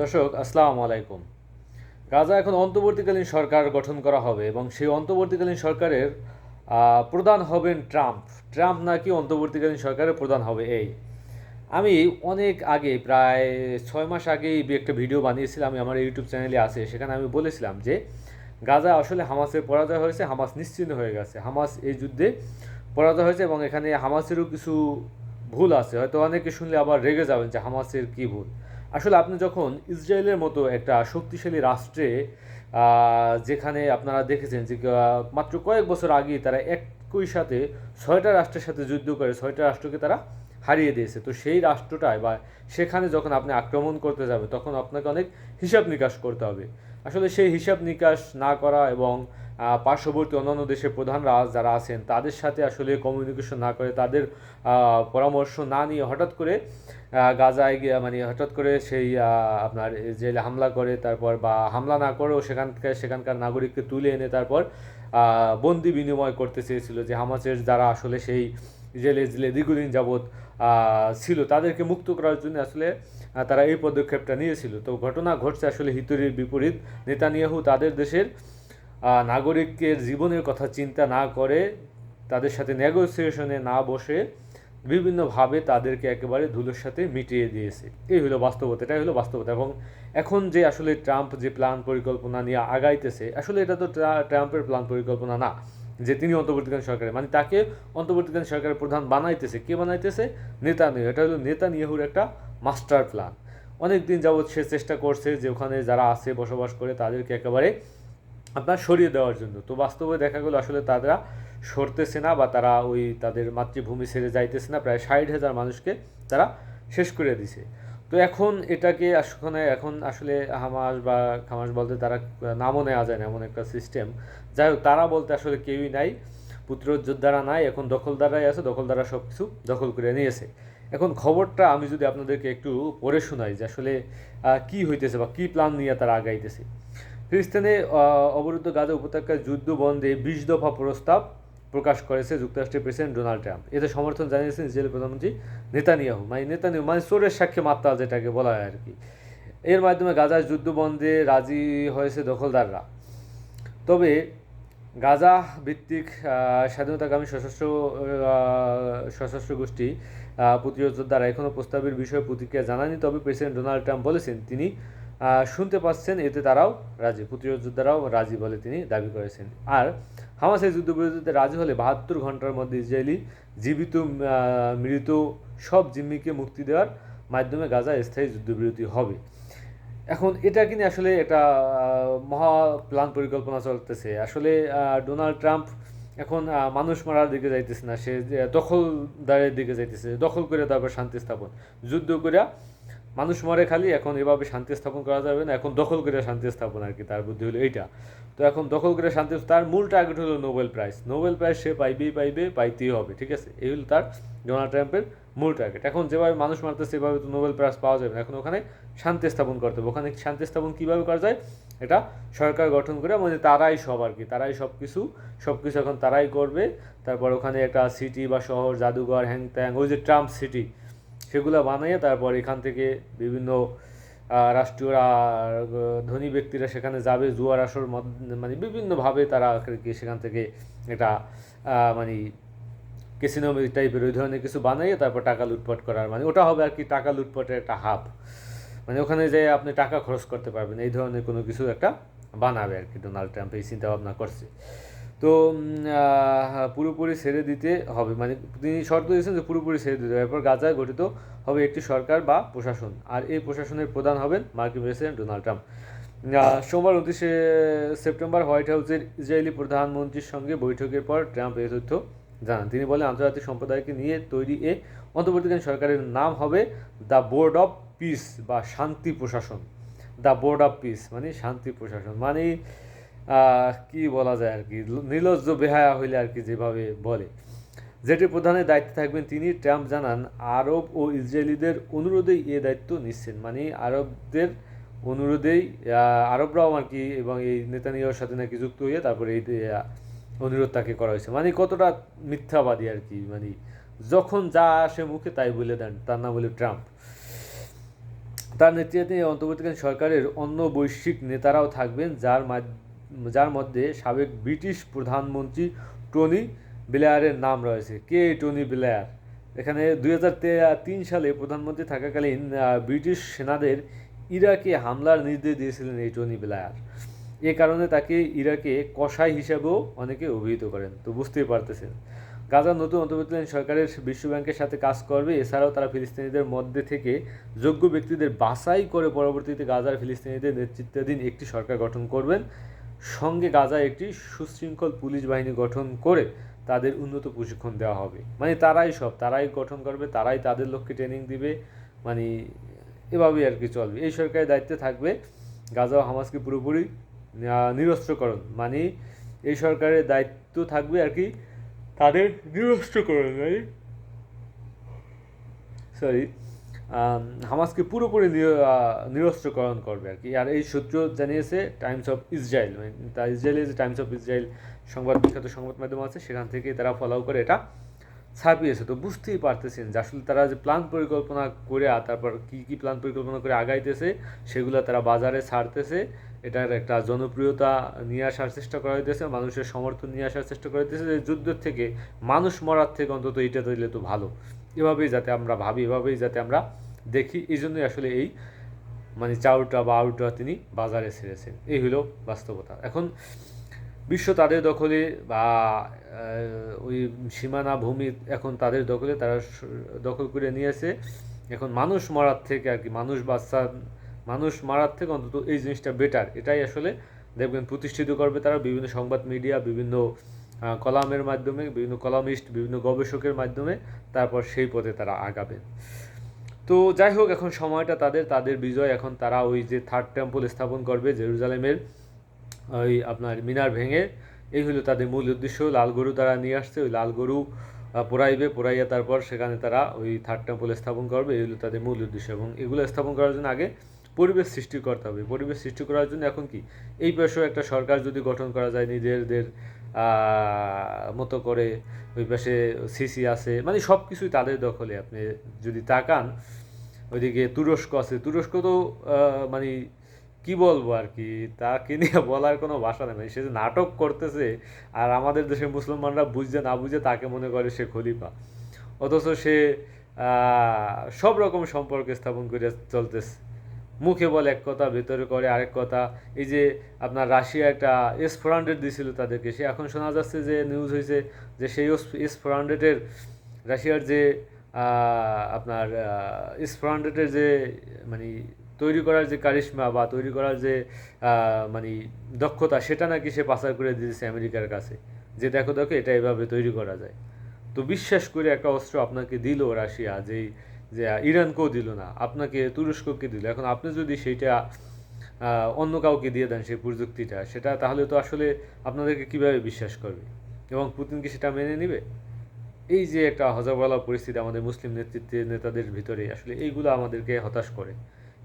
দর্শক, আসসালামু আলাইকুম। গাজা এখন অন্তর্বর্তীকালীন সরকার গঠন করা হবে এবং সেই অন্তর্বর্তীকালীন সরকারের প্রধান হবেন ট্রাম্প। ট্রাম্প নাকি অন্তর্বর্তীকালীন সরকারের প্রধান হবে এই। আমি অনেক আগে, প্রায় ছয় মাস আগেই একটা ভিডিও বানিয়েছিলাম, আমি আমার ইউটিউব চ্যানেলে আছে, সেখানে আমি বলেছিলাম যে, গাজা আসলে হামাসের পরাজয় হয়েছে, হামাস নিশ্চিন্ন হয়ে গেছে। হামাস এই যুদ্ধে পরাজয় হয়েছে এবং এখানে হামাসেরও কিছু ভুল আছে। হয়তো অনেকে শুনলে আবার রেগে যাবেন যে হামাসের কী ভুল। আসলে আপনি যখন ইসরায়েলের মতো একটা শক্তিশালী রাষ্ট্রে যেখানে আপনারা দেখেছেন যে মাত্র কয়েক বছর আগেই তারা একই সাথে ছয়টা রাষ্ট্রের সাথে যুদ্ধ করে ছয়টা রাষ্ট্রকে তারা হারিয়ে দিয়েছে। তো সেই রাষ্ট্রটায় বা সেখানে যখন আপনি আক্রমণ করতে যাবে তখন আপনাকে অনেক হিসাব নিকাশ করতে হবে। আসলে সেই হিসাব নিকাশ না করা এবং পার্শ্ববর্তী অন্যান্য দেশের প্রধানরা যারা আছেন, তাদের সাথে আসলে কমিউনিকেশন না করে, তাদের পরামর্শ না নিয়ে হঠাৎ করে গাজায় গিয়ে মানে হঠাৎ করে সেই আপনার জেলে হামলা করে, তারপর বা হামলা না করেও সেখানকার সেখানকার নাগরিককে তুলে এনে তারপর বন্দি বিনিময় করতে চেয়েছিল যে হামাসের যারা আসলে সেই জেলে জেলে দীর্ঘদিন যাবৎ ছিল, তাদেরকে মুক্ত করার জন্য আসলে তারা এই পদক্ষেপটা নিয়েছিল। তো ঘটনা ঘটছে আসলে হিতরির বিপরীত। নেতানিয়াহু তাদের দেশের নাগরিকের জীবনের কথা চিন্তা না করে তাদের সাথে নেগোসিয়েশনে না বসে বিভিন্নভাবে তাদেরকে একেবারে ধুলোর সাথে মিটিয়ে দিয়েছে। এই হলো বাস্তবতা, এটাই হলো বাস্তবতা। এবং এখন যে আসলে ট্রাম্প যে প্ল্যান পরিকল্পনা নিয়ে আগাইতেছে, আসলে এটা তো ট্রাম্পের প্ল্যান পরিকল্পনা না, যে তিনি অন্তর্বর্তীকালীন সরকারে মানে তাকে অন্তর্বর্তীকালীন সরকারের প্রধান বানাইতেছে। কে বানাইতেছে? নেতা নিয়ে এটা হলো নেতা নিয়াহুর একটা মাস্টার প্ল্যান অনেক দিন যাবৎ সে চেষ্টা করছে যে ওখানে যারা আছে, বসবাস করে, তাদেরকে একেবারে আপনার সরিয়ে দেওয়ার জন্য। তো বাস্তবে দেখা গেলো আসলে তারা সরতেছে না বা তারা ওই তাদের মাতৃভূমি ছেড়ে যাইতেছে না। প্রায় ষাট হাজার মানুষকে তারা শেষ করে দিছে। তো এখন এটাকে আসলে, এখন আসলে হামাস বা খামাস বলতে তারা নামও নেওয়া যায় না এমন একটা সিস্টেম যাই হোক তারা বলতে আসলে কেউই নাই, পুত্র যোদ্ধারা নাই, এখন দখলদারাই আছে দখলদারা সব কিছু দখল করে নিয়েছে। এখন খবরটা আমি যদি আপনাদেরকে একটু পড়ে শোনাই যে আসলে কি হইতেছে বা কি প্ল্যান নিয়ে তারা আগাইতেছে। ফিলিস্তিনে অবরুদ্ধ গাজা উপত্যকায় যুদ্ধ বন্ধে বিশ দফা প্রস্তাব প্রকাশ করেছে যুক্তরাষ্ট্রের প্রেসিডেন্ট ডোনাল্ড ট্রাম্প। এতে সমর্থন জানিয়েছেন ইসরায়েলের প্রধানমন্ত্রী নেতানিয়াহু। মানে নেতানিয়াহু মানে চোরের সাক্ষী মাত্রা যেটাকে বলা হয় আর কি। এর মাধ্যমে গাজার যুদ্ধ বন্ধে রাজি হয়েছে দখলদাররা। তবে গাজা ভিত্তিক স্বাধীনতাকামী সশস্ত্র সশস্ত্র গোষ্ঠী প্রতিরোধ যোদ্ধারা এখনও প্রস্তাবের বিষয়ে প্রতিক্রিয়া জানায়নি তবে প্রেসিডেন্ট ডোনাল্ড ট্রাম্প বলেছেন, তিনি শুনতে পাচ্ছেন, এতে তারাও রাজি, প্রতিরোধ যোদ্ধারাও রাজি বলে তিনি দাবি করেছেন। আর হামাস এই যুদ্ধবিরতিতে রাজি হলে বাহাত্তর ঘণ্টার মধ্যে ইসরায়েলি জীবিত মৃত সব জিম্মিকে মুক্তি দেওয়ার মাধ্যমে গাজা স্থায়ী যুদ্ধবিরতি হবে। এখন এটা কিনে আসলে একটা মহা প্ল্যান পরিকল্পনা চলতেছে? আসলে ডোনাল্ড ট্রাম্প এখন মানুষ মারার দিকে যাইতেছে না, সে দখলদারের দিকে যাইতেছে, দখল করে তারপর শান্তি স্থাপন, যুদ্ধ করে মানুষ মরে খালি, এখন এভাবে শান্তি স্থাপন করা যাবে না, এখন দখল করে শান্তি স্থাপন আর কি, তার বুদ্ধি হলো এইটা। তো এখন দখল করে শান্তি তার মূল টার্গেট হলো নোবেল প্রাইজ নোবেল প্রাইজ সে পাইবেই পাইবে, পাইতেই হবে, ঠিক আছে? এই হলো তার ডোনাল্ড ট্রাম্পের মূল টার্গেট এখন যেভাবে মানুষ মারতেছে সেভাবে তো নোবেল প্রাইজ পাওয়া যাবে না। এখন ওখানে শান্তি স্থাপন করতে হবে। ওখানে শান্তি স্থাপন কীভাবে করা যায়? এটা সরকার গঠন করে মানে তারাই সব আর কি, তারাই সব কিছু সব কিছু এখন তারাই করবে। তারপর ওখানে একটা সিটি বা শহর, জাদুঘর হ্যাং ত্যাং ওই যে ট্রাম্প সিটি সেগুলো বানিয়ে তারপর এখান থেকে বিভিন্ন রাষ্ট্রীয় ধনী ব্যক্তিরা সেখানে যাবে, জুয়ার আসর মানে বিভিন্নভাবে তারা সেখান থেকে এটা মানে কেসিনো টাইপের ওই ধরনের কিছু বানিয়ে তারপর টাকা লুটপাট করার মানে ওটা হবে আর কি টাকা লুটপাটের একটা হাব। মানে ওখানে যে আপনি টাকা খরচ করতে পারবেন, এই ধরনের কোনো কিছু একটা বানাবে আর কি ডোনাল্ড ট্রাম্প এই চিন্তা ভাবনা করছে। তো পুরোপুরি ছেড়ে দিতে হবে। মানে তিনি শর্ত দিয়েছেন যে পুরোপুরি ছেড়ে দিতে হবে। এরপর গাজায় গঠিত হবে একটি সরকার বা প্রশাসন। আর এই প্রশাসনের প্রধান হবেন মার্কিন প্রেসিডেন্ট ডোনাল্ড ট্রাম্প। সোমবার উনত্রিশে সেপ্টেম্বর হোয়াইট হাউসের ইসরায়েলি প্রধানমন্ত্রীর সঙ্গে বৈঠকের পর ট্রাম্প এই তথ্য জানান। তিনি বলেন, আন্তর্জাতিক সম্প্রদায়কে নিয়ে তৈরি এ অন্তর্বর্তীকালীন সরকারের নাম হবে দ্য বোর্ড অফ পিস বা শান্তি প্রশাসন। দ্য বোর্ড অফ পিস মানে শান্তি প্রশাসন। মানে কি বলা যায় আর কি? নির্লজ্জ বেহায়া হইলে আর কি যেভাবে বলে। যেটি প্রধানের দায়িত্বে থাকবেন তিনি। ট্রাম্প জানান, আরব ও ইসরায়েলিদের অনুরোধেই এ দায়িত্ব নিচ্ছেন। মানে আরবদের অনুরোধেই আরবরাও আর কি এবং এই নেতানিয়ার সাথে নাকি যুক্ত হয়ে তারপরে এই অনুরোধ তাকে করা হয়েছে। মানে কতটা মিথ্যাবাদী আর কি। মানে যখন যা আসে মুখে তাই বলে দেন, তার নাম হলো ট্রাম্প। তার নেতৃত্বে অন্তর্বর্তীকালীন সরকারের অন্য বৈশ্বিক নেতারাও থাকবেন, যার মাধ- যার মধ্যে সাবেক ব্রিটিশ প্রধানমন্ত্রী টনি ব্লেয়ারের নাম রয়েছে। কে টনি ব্লেয়ার? এখানে দুই তিন সালে প্রধানমন্ত্রী থাকাকালীন ব্রিটিশ সেনাদের ইরাকে হামলার নির্দেশ দিয়েছিলেন এই টনি ব্লেয়ার। এ কারণে তাকে ইরাকে কসাই হিসাবেও অনেকে অভিহিত করেন। তো বুঝতেই পারতেছেন। গাজার নতুন অন্তর্বর্তীকালীন সরকারের বিশ্ব ব্যাংকের সাথে কাজ করবে। এছাড়াও তারা ফিলিস্তিনিদের মধ্যে থেকে যোগ্য ব্যক্তিদের বাছাই করে পরবর্তীতে গাজার ফিলিস্তিনিদের নেতৃত্বাধীন একটি সরকার গঠন করবেন। সঙ্গে গাজায় একটি সুশৃঙ্খল পুলিশ বাহিনী গঠন করে তাদের উন্নত প্রশিক্ষণ দেওয়া হবে। মানে তারাই সব, তারাই গঠন করবে, তারাই তাদের লক্ষ্যে ট্রেনিং দিবে মানে এভাবেই আর কি চলবে। এই সরকারের দায়িত্বে থাকবে গাজা হামাসকে পুরোপুরি নিরস্ত্রকরণ। মানে এই সরকারের দায়িত্ব থাকবে আর কি তাদের নিরস্ত্রকরণ সরি হামাসকে পুরোপুরি নিরস্ত্রকরণ করবে আর কি। আর এই সূত্র জানিয়েছে টাইমস অফ ইসরায়েল মানে ইসরায়েলের যে টাইমস অফ ইসরায়েল সংবাদ বিখ্যাত সংবাদ মাধ্যম আছে, সেখান থেকে তারা ফলো করে এটা। ছাপিয়েছে। তো বুঝতেই পারতেছেন যে আসলে তারা যে প্ল্যান পরিকল্পনা করে তারপর কি কি প্ল্যান পরিকল্পনা করে আগাইতেছে, সেগুলো তারা বাজারে ছাড়তেছে। এটার একটা জনপ্রিয়তা নিয়ে আসার চেষ্টা করা হইতেছে, মানুষের সমর্থন নিয়ে আসার চেষ্টা করা হইতেছে যে যুদ্ধের থেকে, মানুষ মরার থেকে অন্তত এটা দিলে তো ভালো। এভাবেই যাতে আমরা ভাবি, এভাবেই যাতে আমরা দেখি। এই জন্যই আসলে এই মানে চাউটা বা আউটা তিনি বাজারে ছেড়েছেন। এই হলো বাস্তবতা। এখন বিশ্ব তাদের দখলে বা ওই সীমানা ভূমি এখন তাদের দখলে, তারা দখল করে নিয়েছে এখন মানুষ মারার থেকে আর কি, মানুষ বাচ্চা মানুষ মারার থেকে অন্তত এই জিনিসটা বেটার এটাই আসলে দেখবেন প্রতিষ্ঠিত করবে তারা বিভিন্ন সংবাদ মিডিয়া বিভিন্ন কলামের মাধ্যমে, বিভিন্ন কলামিস্ট, বিভিন্ন গবেষকের মাধ্যমে তারপর সেই পথে তারা আগাবেন। তো যাই হোক, এখন সময়টা তাদের তাদের বিজয়। এখন তারা ওই যে থার্ড টেম্পল স্থাপন করবে, জেরুজালেমের। ওই আপনার মিনার ভেঙে, এই হলো তাদের মূল উদ্দেশ্য। লাল গরু তারা নিয়ে আসছে, ওই লাল গরু পোড়াইবে, পোড়াইয়া তারপর সেখানে তারা ওই থার্ড টেম্পল স্থাপন করবে, এই হলো তাদের মূল উদ্দেশ্য। এবং এগুলো স্থাপন করার জন্য আগে পরিবেশ সৃষ্টি করতে হবে। পরিবেশ সৃষ্টি করার জন্য এখন কি? এই পাশেও একটা সরকার যদি গঠন করা যায় নিজেদের মতো করে, ওই পাশে সিসি আছে মানে সব কিছুই তাদের দখলে। আপনি যদি তাকান, ওইদিকে তুরস্ক আছে, তুরস্ক তো মানে কি বলব আর কি? তাকে নিয়ে বলার কোনো ভাষা নেই। মানে সে যে নাটক করতেছে, আর আমাদের দেশের মুসলমানরা বুঝছে, না বুঝে তাকে মনে করে সে খলিফা। অথচ সে সব রকম সম্পর্ক স্থাপন করে চলতেছে। মুখে বলে এক কথা, ভেতরে করে আরেক কথা। এই যে আপনার রাশিয়া একটা এস ফোর হান্ড্রেড দিয়েছিল তাদেরকে। সে এখন শোনা যাচ্ছে যে নিউজ হয়েছে যে সেই এস ফোর হান্ড্রেডের রাশিয়ার যে আপনার এস ফোর হান্ড্রেডের যে মানে তৈরি করার যে কারিশমা বা তৈরি করার যে মানে দক্ষতা, সেটা নাকি সে পাচার করে দিয়েছে আমেরিকার কাছে। যে দেখো দেখো এটা এভাবে তৈরি করা যায়। তো বিশ্বাস করে একটা অস্ত্র আপনাকে দিল রাশিয়া, যেই, যে ইরানকেও দিল না, আপনাকে তুরস্ককে দিল। এখন আপনি যদি সেইটা অন্য কাউকে দিয়ে দেন সেই প্রযুক্তিটা, সেটা তাহলে তো আসলে আপনাদেরকে কীভাবে বিশ্বাস করবে? এবং পুতিন কি সেটা মেনে নেবে? এই যে একটা হজরওয়ালা পরিস্থিতি আমাদের মুসলিম নেতৃত্বের নেতাদের ভিতরে, আসলে এইগুলো আমাদেরকে হতাশ করে।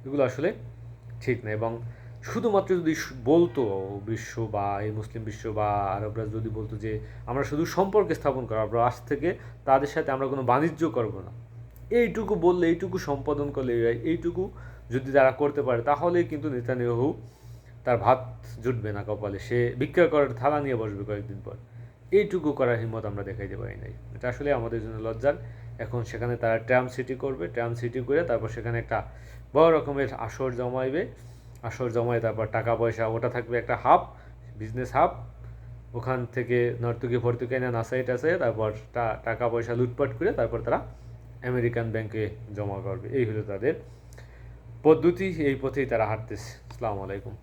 এগুলো আসলে ঠিক না এবং শুধুমাত্র যদি বলতো বিশ্ব বা এই মুসলিম বিশ্ব বা আরবরা যদি বলতো যে আমরা শুধু সম্পর্ক স্থাপন করব, আমরা আজ থেকে তাদের সাথে আমরা কোনো বাণিজ্য করব না। এইটুকু বললে, এইটুকু সম্পাদন করলে এইটুকু যদি তারা করতে পারে তাহলেই কিন্তু নেতানিয়াহু তার ভাত জুটবে না কপালে। সে ভিক্ষা করার থালা নিয়ে বসবে কয়েকদিন পর। এইটুকু করার হিম্মত আমরা দেখাইতে পারি নাই। এটা আসলে আমাদের জন্য লজ্জার। এখন সেখানে তারা ট্রাম সিটি করবে, ট্রাম সিটি করে তারপর সেখানে একটা বড় রকমের আসর জমাইবে। আসর জমায় তারপর টাকা পয়সা ওটা থাকবে একটা হাব বিজনেস হাব ওখান থেকে নর্তুকি ভর্তুকি না নাসাই টাসাই তারপর টাকা পয়সা লুটপাট করে তারপর তারা আমেরিকান ব্যাংকে জমা করবে। এই হলো তাদের পদ্ধতি, এই পথেই তারা হাঁটতেছে। আসসালামু আলাইকুম।